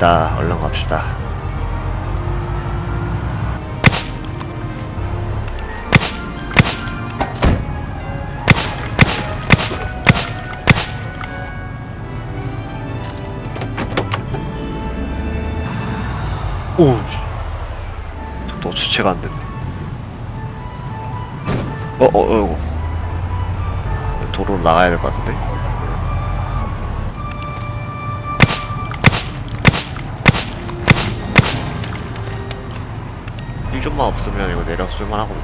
갑니다. 얼른 갑시다. 오, 씨. 또 주체가 안 됐네. 어, 어, 어, 어. 도로로 나가야 될 것 같은데? 유좀만 없으면 이거 내려 쓸만 하거든.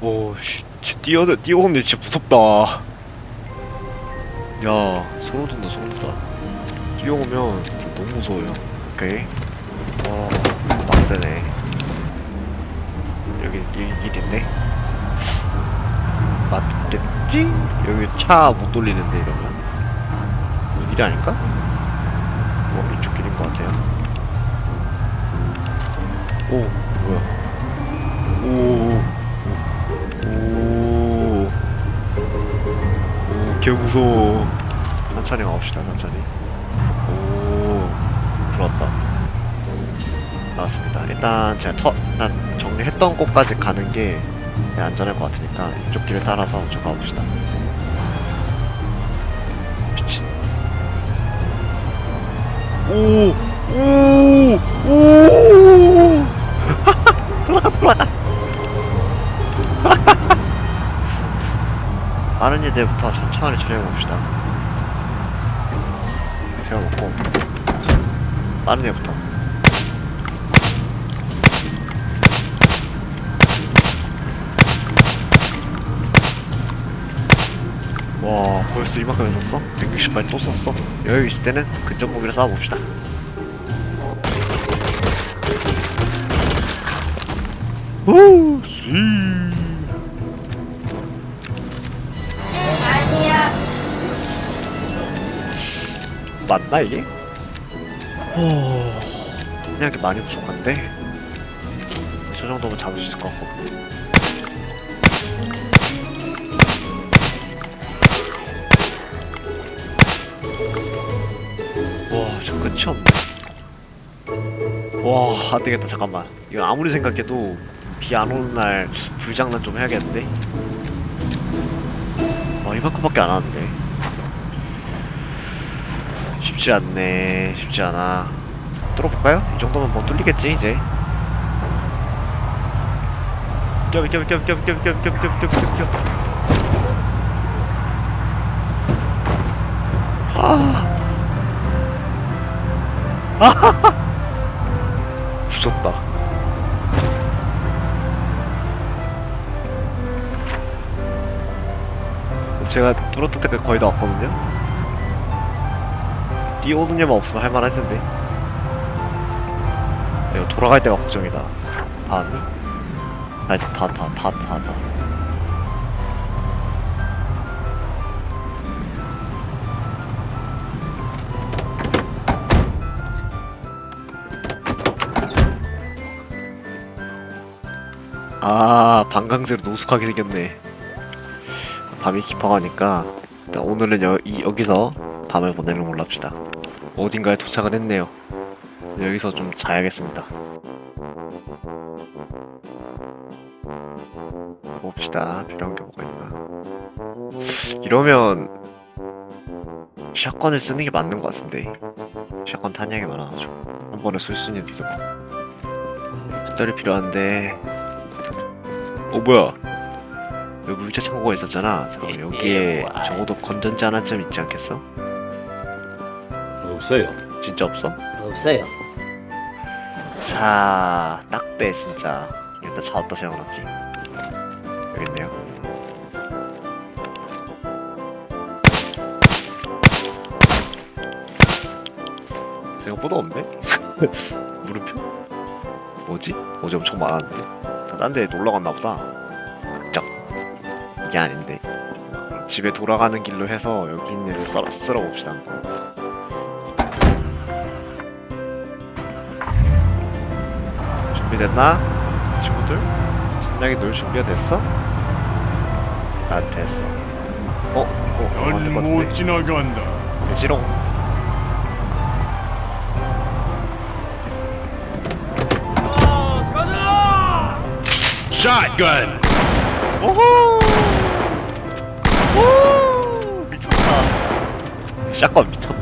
오, 씨, 씨, 뛰어, 뛰어오는데 진짜 무섭다. 야, 소름 돋는다, 소름 돋아. 뛰어오면 너무 무서워요. 오케이. 와, 빡세네. 여기, 여기 길인데? 맞겠지? 여기 차 못 돌리는데, 이러면? 이 길이 아닐까? 뭐, 이쪽 길인 것 같아요. 오, 개 무서워. 천천히 가봅시다, 천천히. 오, 들어왔다. 나왔습니다. 일단 제가 터, 일단 정리했던 곳까지 가는 게 안전할 것 같으니까 이쪽 길을 따라서 쭉 가봅시다. 미친. 오, 오, 이들부터 천천히 처리해봅시다. 세워놓고. 빠른 애부터. 와 벌써 이만큼 했었어? 160발 또 썼어? 여유 있을 때는 근접 무기로 싸워봅시다. 오, 맞나 이게? 어... 그냥 이렇게 많이 부족한데? 저 정도면 잡을 수 있을 것 같고. 와 지금 끝이 없네. 와 안되겠다 잠깐만. 이거 아무리 생각해도 비 안 오는 날 불장난 좀 해야겠는데? 와 이만큼밖에 안 하는데 쉽지 않네. 쉽지 않아. 뚫어볼까요? 이 정도면 뭐 뚫리겠지 이제. 껴껴껴껴껴껴껴껴껴 껴. 부졌다. 제가 뚫었던 때까지 거의 다 왔거든요 뛰어오는 애만 없으면 할만할 텐데. 이거 돌아갈 때가 걱정이다. 아니 다다다다 다. 아 방광제로 노숙하게 생겼네. 밤이 깊어가니까 일단 오늘은 여, 이, 여기서 밤을 보내는 걸로 합시다. 어딘가에 도착을 했네요. 여기서 좀 자야겠습니다. 봅시다. 필요한 게 뭐가 있나. 이러면 샷건을 쓰는 게 맞는 것 같은데. 샷건 탄약이 많아가지고 한 번에 있는 디도 배터리 필요한데. 어 뭐야? 여기 물자 창고가 있었잖아. 잠깐만 여기에 적어도 건전지 하나쯤 있지 않겠어? 없어요. 진짜 없어? 없어요. 자, 딱대 진짜. 일단 차 어디다 세워놨지? 여기 있네요. 생각보다 없네? 물음표? 뭐지? 어제 엄청 많았는데. 딴데 놀러 갔나 보다. 극적. 이게 아닌데. 집에 돌아가는 길로 해서 여기 있는 애를 썰어 쓸어 봅시다 한번. 준비됐나? 친구들? 신나게 놀 준비가 됐어? 난 됐어. 어? 어? 안될것넌못 같은데. 지나간다. 되지롱. 샷건. 오호! 오! 미쳤다. 샷건 미쳤다.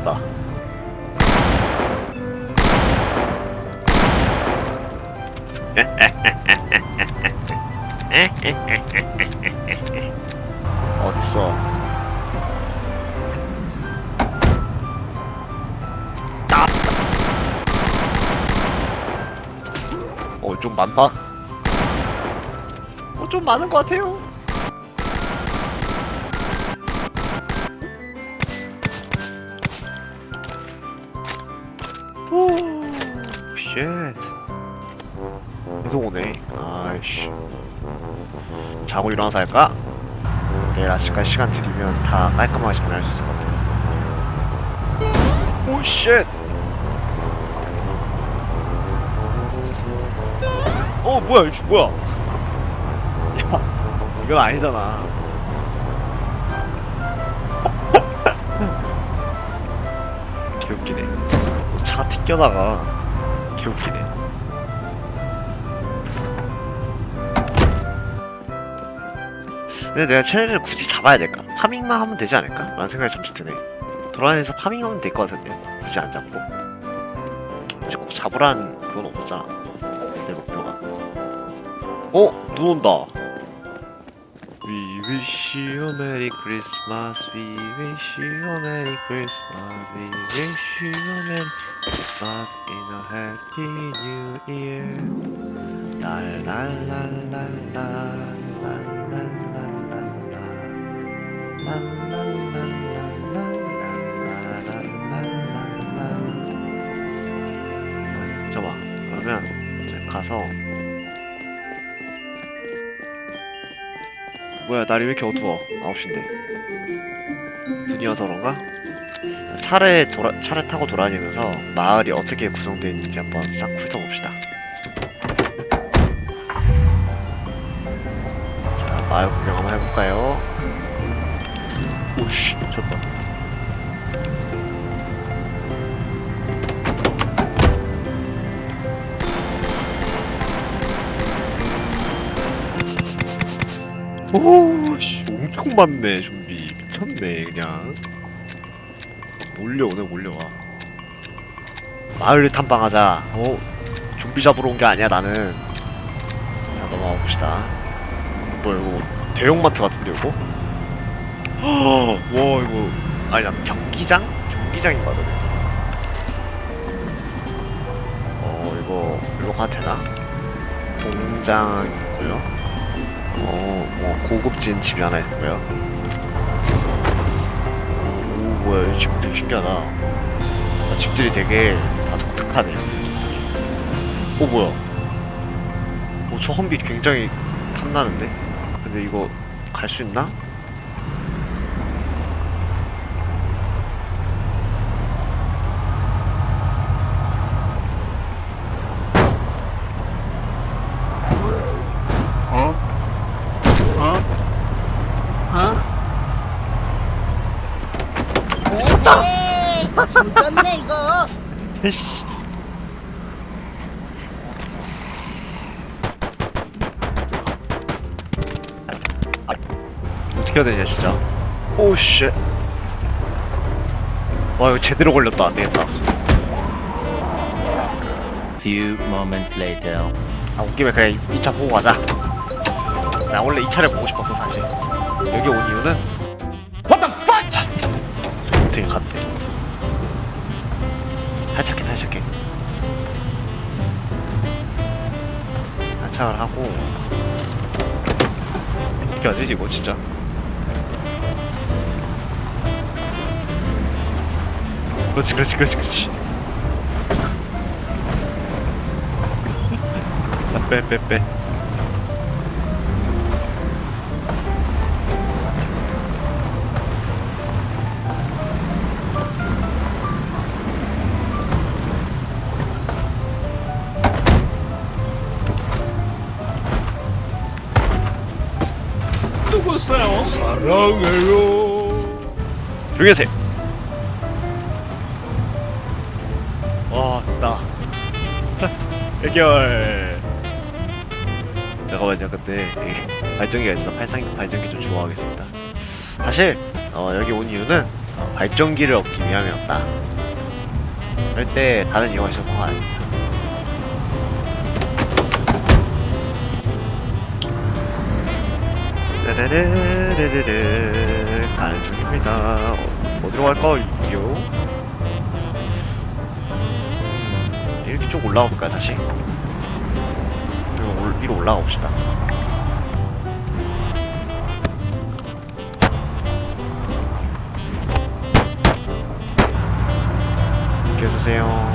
많다. 어, 좀 많은 것 같아요. 오, 쉣. 계속 오네. 아이씨. 자고 일어나서 할까? 내일 아침까지 시간 들이면 다 깔끔하게 정리할 수 있을 것 같아. 오, 쉣. 어, 뭐야, 이거 뭐야? 야, 이건 아니잖아. 개웃기네. 어, 차가 튀겨나가. 개웃기네. 근데 내가 쟤네를 굳이 잡아야 될까? 파밍만 하면 되지 않을까? 라는 생각이 잠시 드네. 돌아다니면서 파밍하면 될 것 같은데. 굳이 안 잡고. 굳이 꼭 잡으란 그건 없었잖아. 어? 눈 온다. We wish you a Merry Christmas. We wish you a Merry Christmas. We wish you a Merry Christmas in a Happy New Year. 가서 뭐야 날이 왜 이렇게 어두워 9시인데 눈이 와서 그런가? 차를 돌아, 차를 타고 돌아다니면서 마을이 어떻게 구성되어 있는지 한번 싹 훑어봅시다 자 마을 구경 한번 해볼까요? 오씨 미쳤다 오씨 엄청 많네 좀비. 미쳤네 그냥. 몰려오네 몰려와. 마을 탐방하자. 어 좀비 잡으러 온 게 아니야 나는. 자 넘어가 봅시다. 뭐야 이거 대형마트 같은데 이거? 와 이거. 아니 나 경기장? 경기장인 거 같거든 어 이거 일로 가도 되나? 공장 있고요 어, 뭐 고급진 집이 하나 있고요. 오, 뭐야, 이 집 되게 신기하다. 아, 집들이 되게 다 독특하네요. 오, 뭐야? 오, 저 험비 굉장히 탐나는데? 근데 이거 갈 수 있나? 어? 어? 미쳤다. 조졌네 이거. 씨. 아, 어떻게 해야 되냐 진짜. 오 쉣. 와 이거 제대로 걸렸다 안 되겠다. Few moments later. 아, 온 김에 그래 2차 보고 가자. 나 원래 2차를 보고 싶었어 사실. 여기 온 이유는 What the fuck? 어떻게 갔대? 탈착을 하고 어떻게 하지 이거 진짜? 그렇지 그렇지 그렇지 그렇지. 아, 빼빼 빼. 잘못했어요. 사랑해요. 조용히 하세요. 와. 해결. 잠깐만요, 근데 이 발전기가 있어. 팔상 발전기 좀 주워가겠습니다. 사실 어, 여기 온 이유는 어, 발전기를 얻기 위함이었다. 절대 다른 이유가 있어서가 아닙니다. 르르르르르르 가는 중입니다. 어, 어디로 갈까요? 음, 이렇게 쭉 올라가 볼까요? 다시 올, 위로 올라가 봅시다. 비켜주세요.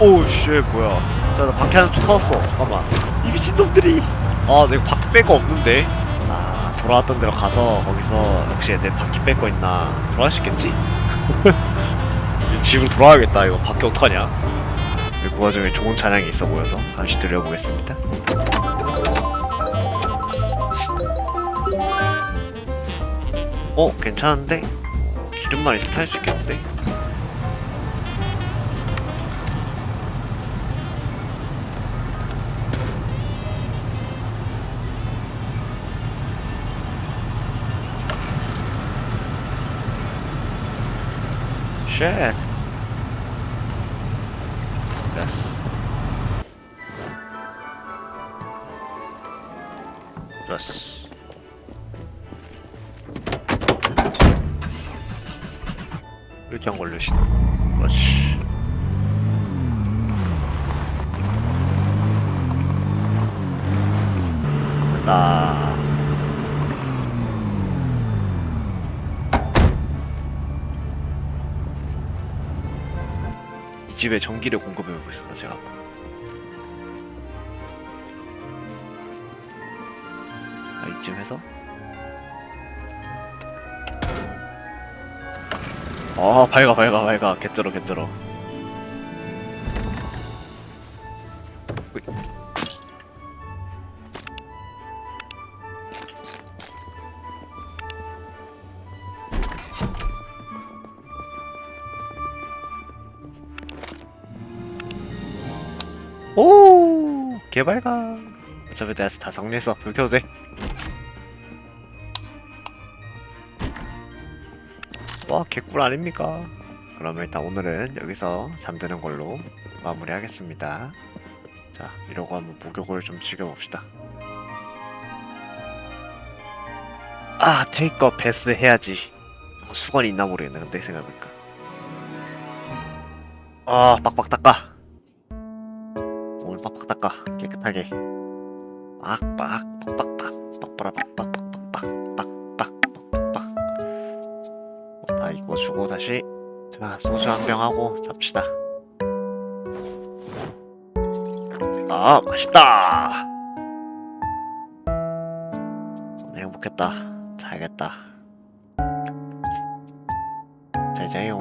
오우 씨 뭐야. 자나 바퀴 하나 좀 터졌어. 잠깐만. 이 미친놈들이. 아 내가 바퀴 뺄 거 없는데. 아 돌아왔던 데로 가서 거기서 혹시 애들 바퀴 뺄 거 있나 돌아갈 수 있겠지? 집으로 돌아가야겠다. 이거 바퀴 어떡하냐? 그 와중에 좋은 차량이 있어 보여서 잠시 들려보겠습니다. 어 괜찮은데? 기름만 있으면 탈 수 있겠는데? Shit. Yes. Yes. 안 걸려시나? 그렇지. 집에 전기를 공급해 보겠습니다. 제가. 아, 이쯤 해서 아 밝아 밝아 밝아 개쩔어 개쩔어 오 개발가 어차피 내가 다 정리했어 불 켜도 돼 와, 개꿀 아닙니까? 그러면 일단 오늘은 여기서 잠드는 걸로 마무리하겠습니다. 자, 이러고 한번 목욕을 좀 즐겨봅시다. 아, 테이크업 베스 해야지. 어, 수건이 있나 모르겠네, 근데 생각해보니까. 아, 빡빡 닦아. 오늘 빡빡 닦아. 깨끗하게. 빡빡, 빡빡빡, 빡빡빡, 빡빡빡, 빡빡빡, 빡빡빡. 어, 다 입어주고 다시. 자 소주 한 병 하고 잡시다. 아 맛있다! 행복했다. 자야겠다. 잘 자요